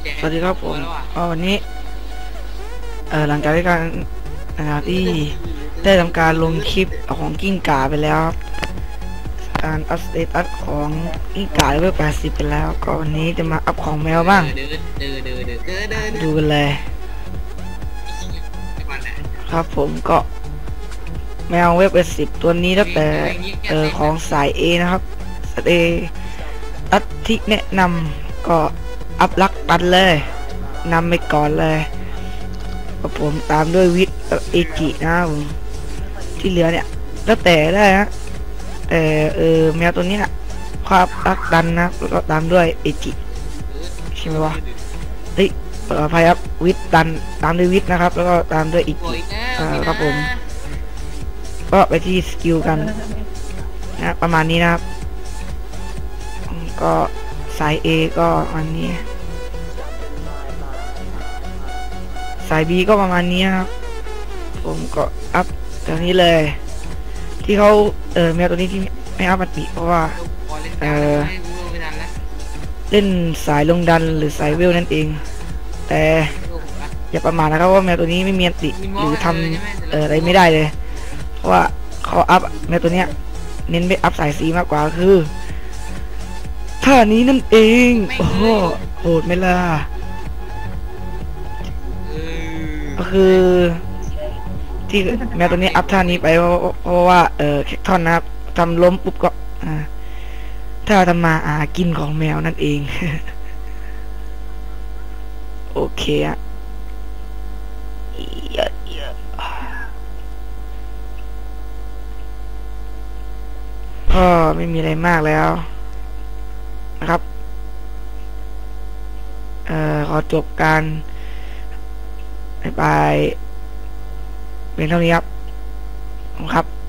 สวัสดีครับผมก็วันนี้ เอ่อหลังจากที่การนะครับที่ได้ทำการลงคลิปของกิ้งก่าไปแล้วครับการอัปเดตอัพของกิ้งก่าเลเวล80 ไปแล้ว ก็วันนี้จะมาอัพของแมวบ้างเดินเดินเดินเดินเดินเดินดูกันเลยมันอะครับผมก็แมวเว็บ80 ตัวนี้ตั้งแต่เออของสาย A นะครับสาย A อัดที่แนะนำก็ อัพลักปันเลยนำไปก่อนเลยผมตามด้วยวิทย์เอจินะผมที่เหลือเนี่ยแล้วแต่ได้นะแต่เออแมวตัวนี้ยความรักดันนะแล้วตามด้วยเอจิใช่ไหมวะเฮ้ยขออภัยครับวิทย์ดันตามด้วยวิทย์นะครับ แล้วก็ตามด้วยเอจิอ่าครับผม ก็ไปที่สกิลกันนะประมาณนี้นะครับ ก็สาย A ก็อันนี้ สาย B ก็ประมาณนี้ครับ ผมก็อัพตัวนี้เลย ที่เขาเออแมวตัวนี้ที่ไม่อัพอัติเพราะว่า เออเล่นสายลงดันหรือสายเวลนั่นเอง แต่อย่าประมาทนะครับว่าแมวตัวนี้ไม่มีอัติหรือทำเอออะไรไม่ได้เลย เพราะว่าเขาอัพแมวตัวเนี้ยเน้นไปอัพสายสีมากกว่าคือท่านี้นั่นเอง โอ้โหโหดไหมล่ะ ก็คือ ที่แมวตัวนี้อัพท่านี้ไปเพราะเพราะว่าเออแคคทอนนะครับทำล้มปุ๊บก็อ่าถ้าทำมาอากินของแมวนั่นเอง โอเคอะเยอะเยอะก็ไม่มีอะไรมากแล้วนะครับ เอ่อ ขอจบการ บายบายเป็นเท่านี้ครับขอบคุณครับ